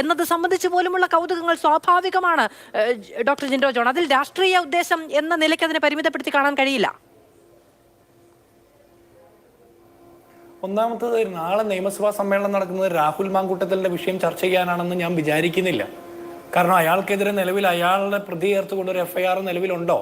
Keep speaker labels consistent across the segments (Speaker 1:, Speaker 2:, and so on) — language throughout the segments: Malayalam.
Speaker 1: എന്നത് സംബന്ധിച്ച് പോലുമുള്ള കൗതുകങ്ങൾ സ്വാഭാവികമാണ് ഡോക്ടർ ജിൻഡോ ജോൺ. അതിൽ രാഷ്ട്രീയ ഉദ്ദേശം എന്ന നിലയ്ക്ക് അതിനെ പരിമിതപ്പെടുത്തി കാണാൻ കഴിയില്ല.
Speaker 2: ഒന്നാമത്തത് നാളെ നിയമസഭാ സമ്മേളനം നടക്കുന്നത് രാഹുൽ മാങ്കൂട്ടത്തലിന്റെ വിഷയം ചർച്ച ചെയ്യാനാണെന്ന് ഞാൻ വിചാരിക്കുന്നില്ല. കാരണം അയാൾക്കെതിരെ നിലവിൽ അയാളുടെ പ്രതി ചേർത്തുകൊണ്ട് ഒരു എഫ്ഐആർ നിലവിലുണ്ടോ?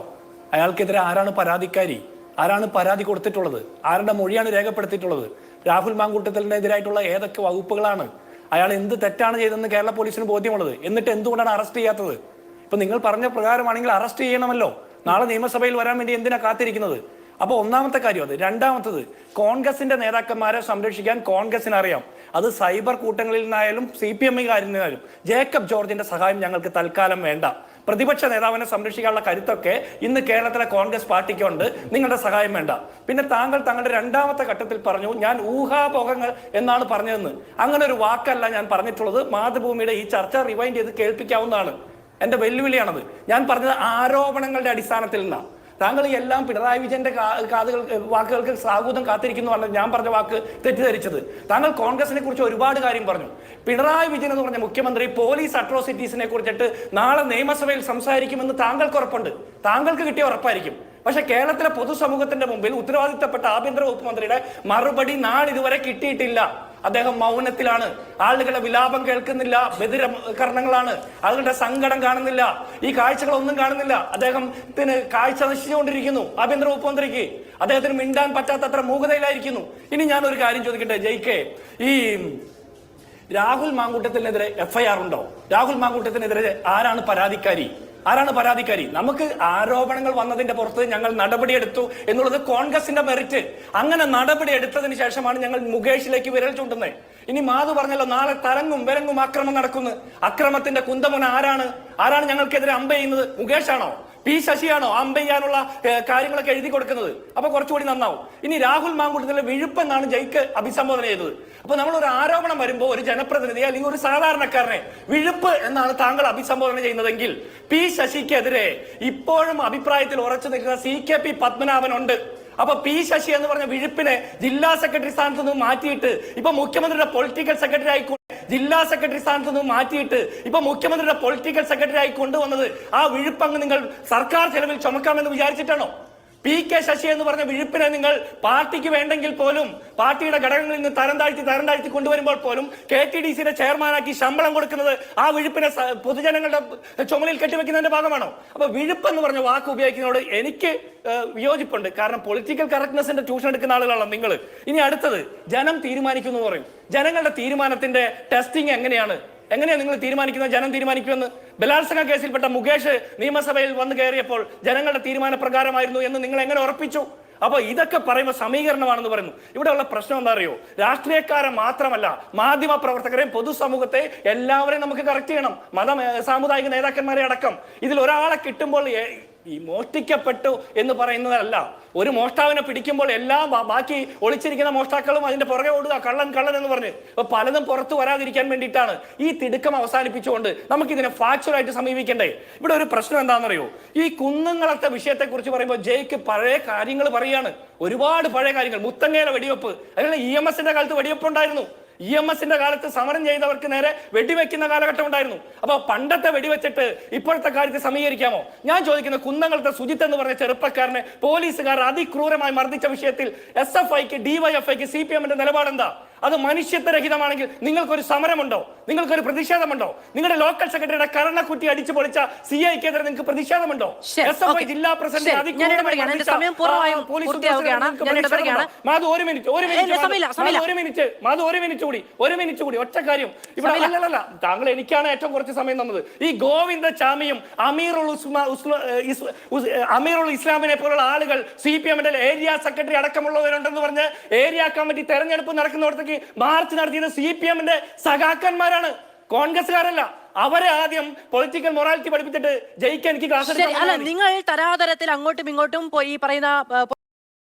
Speaker 2: അയാൾക്കെതിരെ ആരാണ് പരാതിക്കാരി? ആരാണ് പരാതി കൊടുത്തിട്ടുള്ളത്? ആരുടെ മൊഴിയാണ് രേഖപ്പെടുത്തിയിട്ടുള്ളത്? രാഹുൽ മാങ്കൂട്ടത്തലിനെതിരായിട്ടുള്ള ഏതൊക്കെ വകുപ്പുകളാണ് അയാൾ എന്ത് തെറ്റാണ് ചെയ്തതെന്ന് കേരള പോലീസിന് ബോധ്യമുള്ളത്. എന്നിട്ട് എന്തുകൊണ്ടാണ് അറസ്റ്റ് ചെയ്യാത്തത്? ഇപ്പൊ നിങ്ങൾ പറഞ്ഞ പ്രകാരമാണെങ്കിൽ അറസ്റ്റ് ചെയ്യണമല്ലോ. നാളെ നിയമസഭയിൽ വരാൻ വേണ്ടി എന്തിനാ കാത്തിരിക്കുന്നത്? അപ്പൊ ഒന്നാമത്തെ കാര്യം അത്. രണ്ടാമത്തത് കോൺഗ്രസിന്റെ നേതാക്കന്മാരെ സംരക്ഷിക്കാൻ കോൺഗ്രസിന് അറിയാം അത് സൈബർ കൂട്ടങ്ങളിൽ നിന്നായാലും സി പി എമ്മുകാരിൽ നിന്നായാലും ജേക്കബ് ജോർജിന്റെ സഹായം ഞങ്ങൾക്ക് തൽക്കാലം വേണ്ട. പ്രതിപക്ഷ നേതാവിനെ സംരക്ഷിക്കാനുള്ള കരുത്തൊക്കെ ഇന്ന് കേരളത്തിലെ കോൺഗ്രസ് പാർട്ടിക്ക് ഉണ്ട് നിങ്ങളുടെ സഹായം വേണ്ട. പിന്നെ താങ്കൾ താങ്കളുടെ രണ്ടാമത്തെ ഘട്ടത്തിൽ പറഞ്ഞു ഞാൻ ഊഹാപോഹങ്ങൾ എന്നാണ് പറഞ്ഞതെന്ന്. അങ്ങനെ ഒരു വാക്കല്ല ഞാൻ പറഞ്ഞിട്ടുള്ളത്. മാതൃഭൂമിയുടെ ഈ ചർച്ച റിവൈൻഡ് ചെയ്ത് കേൾപ്പിക്കാവുന്നതാണ്. എന്റെ വെല്ലുവിളിയാണത്. ഞാൻ പറഞ്ഞത് ആരോപണങ്ങളുടെ അടിസ്ഥാനത്തിൽ നിന്നാണ്. താങ്കൾ എല്ലാം പിണറായി വിജയന്റെ കാതുകൾ വാക്കുകൾക്ക് സാഹൂതം കാത്തിരിക്കുന്നു ഞാൻ പറഞ്ഞ വാക്ക് തെറ്റിദ്ധരിച്ചത്. താങ്കൾ കോൺഗ്രസിനെ കുറിച്ച് ഒരുപാട് കാര്യം പറഞ്ഞു. പിണറായി വിജയൻ എന്ന് പറഞ്ഞ മുഖ്യമന്ത്രി പോലീസ് അട്രോസിറ്റീസിനെ കുറിച്ചിട്ട് നാളെ നിയമസഭയിൽ സംസാരിക്കുമെന്ന് താങ്കൾക്ക് ഉറപ്പുണ്ട്. താങ്കൾക്ക് കിട്ടിയ ഉറപ്പായിരിക്കും. പക്ഷെ കേരളത്തിലെ പൊതുസമൂഹത്തിന്റെ മുമ്പിൽ ഉത്തരവാദിത്തപ്പെട്ട ആഭ്യന്തര വകുപ്പ് മന്ത്രിയുടെ മറുപടി നാളിതുവരെ കിട്ടിയിട്ടില്ല. അദ്ദേഹം മൗനത്തിലാണ്. ആളുകളുടെ വിലാപം കേൾക്കുന്നില്ല ബദിരകരണങ്ങളാണ് ആളുകളുടെ സങ്കടം കാണുന്നില്ല ഈ കാഴ്ചകളൊന്നും കാണുന്നില്ല. അദ്ദേഹത്തിന് കാഴ്ച നശിച്ചുകൊണ്ടിരിക്കുന്നു. ആഭ്യന്തര വകുപ്പ് മന്ത്രിക്ക് അദ്ദേഹത്തിന് മിണ്ടാൻ പറ്റാത്തത്ര മൂകതയിലായിരിക്കുന്നു. ഇനി ഞാൻ ഒരു കാര്യം ചോദിക്കട്ടെ ജയിക്കെ. ഈ രാഹുൽ മാങ്കൂട്ടത്തിനെതിരെ എഫ്ഐആർ ഉണ്ടോ? രാഹുൽ മാങ്കൂട്ടത്തിനെതിരെ ആരാണ് പരാതിക്കാരി? ആരാണ് പരാതിക്കാരി? നമുക്ക് ആരോപണങ്ങൾ വന്നതിന്റെ പുറത്ത് ഞങ്ങൾ നടപടിയെടുത്തു എന്നുള്ളത് കോൺഗ്രസിന്റെ മെറിറ്റ് അങ്ങനെ നടപടി എടുത്തതിന് ശേഷമാണ് ഞങ്ങൾ മുകേഷിലേക്ക് വിരൽ ചൂണ്ടുന്നത്. ഇനി മാധു പറഞ്ഞല്ലോ നാളെ തരങ്ങും വിരങ്ങും അക്രമം നടക്കുന്നു. അക്രമത്തിന്റെ കുന്തമുന ആരാണ്? ആരാണ് ഞങ്ങൾക്കെതിരെ അമ്പ ചെയ്യുന്നത് മുകേഷാണോ പി ശശിയാണോ അമ്പയ്യാനുള്ള കാര്യങ്ങളൊക്കെ എഴുതി കൊടുക്കുന്നത്? അപ്പൊ കുറച്ചുകൂടി നന്നാവും. ഇനി രാഹുൽ മാങ്കൂട്ടത്തിലെ വിഴുപ്പെന്നാണ് ജയ്ക്ക് അഭിസംബോധന ചെയ്തത്. അപ്പൊ നമ്മൾ ഒരു ആരോപണം വരുമ്പോൾ ഒരു ജനപ്രതിനിധി അല്ലെങ്കിൽ ഒരു സാധാരണക്കാരനെ വിഴുപ്പ് എന്നാണ് താങ്കൾ അഭിസംബോധന ചെയ്യുന്നതെങ്കിൽ പി ശശിക്കെതിരെ ഇപ്പോഴും അഭിപ്രായത്തിൽ ഉറച്ചു നിൽക്കുന്ന സി കെ പി പത്മനാഭൻ ഉണ്ട്. അപ്പൊ പി ശശി എന്ന് പറഞ്ഞ വിഴുപ്പിനെ ജില്ലാ സെക്രട്ടറി സ്ഥാനത്ത് നിന്ന് മാറ്റിയിട്ട് ഇപ്പൊ മുഖ്യമന്ത്രിയുടെ പൊളിറ്റിക്കൽ സെക്രട്ടറി ആയിക്കൊണ്ട് ജില്ലാ സെക്രട്ടറി സ്ഥാനത്ത് നിന്ന് മാറ്റിയിട്ട് ഇപ്പൊ മുഖ്യമന്ത്രിയുടെ പൊളിറ്റിക്കൽ സെക്രട്ടറി ആയി കൊണ്ടുവന്നത് ആ വിഴുപ്പങ്ങ് നിങ്ങൾ സർക്കാർ ചെലവിൽ ചുമക്കാമെന്ന് വിചാരിച്ചിട്ടാണോ? പി കെ ശശി എന്ന് പറഞ്ഞ വിഴുപ്പിനെ നിങ്ങൾ പാർട്ടിക്ക് വേണ്ടെങ്കിൽ പോലും പാർട്ടിയുടെ ഘടകങ്ങളിൽ നിന്ന് തരം താഴ്ത്തി തരം താഴ്ത്തി കൊണ്ടുവരുമ്പോൾ പോലും കെ ടി ഡി സിയുടെ ചെയർമാനാക്കി ശമ്പളം കൊടുക്കുന്നത് ആ വിഴുപ്പിനെ പൊതുജനങ്ങളുടെ ചുമലിൽ കെട്ടിവെക്കുന്നതിന്റെ ഭാഗമാണോ? അപ്പൊ വിഴുപ്പ് എന്ന് പറഞ്ഞ വാക്ക് ഉപയോഗിക്കുന്നതോട് എനിക്ക് വിയോജിപ്പുണ്ട്. കാരണം പൊളിറ്റിക്കൽ കറക്റ്റ്നെസിന്റെ ട്യൂഷൻ എടുക്കുന്ന ആളുകളാണ് നിങ്ങൾ ഇനി അടുത്തത് ജനം തീരുമാനിക്കുന്നു പറയും. ജനങ്ങളുടെ തീരുമാനത്തിന്റെ ടെസ്റ്റിംഗ് എങ്ങനെയാണ്? എങ്ങനെയാണ് നിങ്ങൾ തീരുമാനിക്കുന്നത്? ജനം തീരുമാനിക്കുമെന്ന്? ബലാത്സംഗ കേസിൽപ്പെട്ട മുകേഷ് നിയമസഭയിൽ വന്നു കയറിയപ്പോൾ ജനങ്ങളുടെ തീരുമാനപ്രകാരമായിരുന്നു എന്ന് നിങ്ങൾ എങ്ങനെ ഉറപ്പിച്ചു? അപ്പൊ ഇതൊക്കെ പറയുമ്പോൾ സമീകരണമാണെന്ന് പറയുന്നു. ഇവിടെയുള്ള പ്രശ്നം എന്താ അറിയോ? രാഷ്ട്രീയക്കാരെ മാത്രമല്ല മാധ്യമ പ്രവർത്തകരെയും പൊതുസമൂഹത്തെ എല്ലാവരെയും നമുക്ക് കറക്റ്റ് ചെയ്യണം. മത സാമുദായിക നേതാക്കന്മാരെ അടക്കം. ഇതിൽ ഒരാളെ കിട്ടുമ്പോൾ ഈ മോഷ്ടിക്കപ്പെട്ടു എന്ന് പറയുന്നതല്ല. ഒരു മോഷ്ടാവിനെ പിടിക്കുമ്പോൾ എല്ലാം ബാക്കി ഒളിച്ചിരിക്കുന്ന മോഷ്ടാക്കളും അതിന്റെ പുറകെ ഓടുക കള്ളൻ കള്ളൻ എന്ന് പറഞ്ഞ്. അപ്പൊ പലതും പുറത്തു വരാതിരിക്കാൻ വേണ്ടിയിട്ടാണ് ഈ തിടുക്കം അവസാനിപ്പിച്ചുകൊണ്ട് നമുക്കിതിനെ ഫാക്ച്വൽ ആയിട്ട് സമീപിക്കണ്ടേ. ഇവിടെ ഒരു പ്രശ്നം എന്താണെന്നറിയോ? ഈ കുന്നുങ്ങളത്തെ വിഷയത്തെ കുറിച്ച് പറയുമ്പോൾ ജയ്ക്ക് പഴയ കാര്യങ്ങൾ പറയാണ്. ഒരുപാട് പഴയ കാര്യങ്ങൾ. മുത്തങ്ങയിലെ വെടിവെപ്പ്. അതിനുള്ള ഇ എം എസിന്റെ കാലത്ത് വെടിവെപ്പ് ഉണ്ടായിരുന്നു ഇ എം എസിന്റെ കാലത്ത് സമരം ചെയ്തവർക്ക് നേരെ വെടിവെക്കുന്ന കാലഘട്ടം ഉണ്ടായിരുന്നു. അപ്പോൾ പണ്ടത്തെ വെടിവെച്ചിട്ട് ഇപ്പോഴത്തെ കാര്യത്തിൽ സമീകരിക്കാമോ? ഞാൻ ചോദിക്കുന്ന കുന്നങ്ങളുടെ സുജിത്ത് എന്ന് പറഞ്ഞ ചെറുപ്പക്കാരനെ പോലീസുകാർ അതിക്രൂരമായി മർദ്ദിച്ച വിഷയത്തിൽ എസ് എഫ് ഐക്ക് ഡിവൈഎഫ്ഐക്ക് സി പി എമ്മിന്റെ നിലപാടെന്താ? അത് മനുഷ്യത്വരഹിതമാണെങ്കിൽ നിങ്ങൾക്കൊരു സമരമുണ്ടോ? നിങ്ങൾക്കൊരു പ്രതിഷേധമുണ്ടോ? നിങ്ങളുടെ ലോക്കൽ സെക്രട്ടറിയുടെ കരണക്കുറ്റി അടിച്ചു പൊളിച്ച സി ഐക്കെതിരെ നിങ്ങൾക്ക് പ്രതിഷേധമുണ്ടോ?
Speaker 1: ശരി,
Speaker 2: എസ് എഫ് ഐ ജില്ലാ പ്രസിഡന്റ്. മാധു ഒരു മിനിറ്റ് ഒരു മിനിറ്റ് ഒരു മിനിറ്റ്. മാധു ഒരു മിനിറ്റ് കൂടി ഒരു മിനിറ്റ് കൂടി. ഒറ്റ കാര്യം. ഇവിടെ അല്ലല്ല താങ്കൾ എനിക്കാണ് ഏറ്റവും കുറച്ച് സമയം തന്നത്. ഈ ഗോവിന്ദ ചാമിയും അമീറുൽ അമീറുൽ ഇസ്ലാമിനെ പോലുള്ള ആളുകൾ സി പി എമ്മിന്റെ ഏരിയ സെക്രട്ടറി അടക്കമുള്ളവരുണ്ടെന്ന് പറഞ്ഞ് ഏരിയ കമ്മിറ്റി തെരഞ്ഞെടുപ്പ് നടക്കുന്നിടത്തേക്ക് മാർച്ച് നടത്തിയത് സി പി എമ്മിന്റെ സഖാക്കന്മാരാണ്. കോൺഗ്രസ്സുകാരല്ല. അവരെ ആദ്യം പൊളിറ്റിക്കൽ മൊറാലിറ്റി പഠിപ്പിച്ചിട്ട് ജയിക്കാൻ എനിക്ക് ക്ലാസ്
Speaker 1: നിങ്ങൾ തരാതരത്തിൽ അങ്ങോട്ടും ഇങ്ങോട്ടും പോയി ഈ പറയുന്ന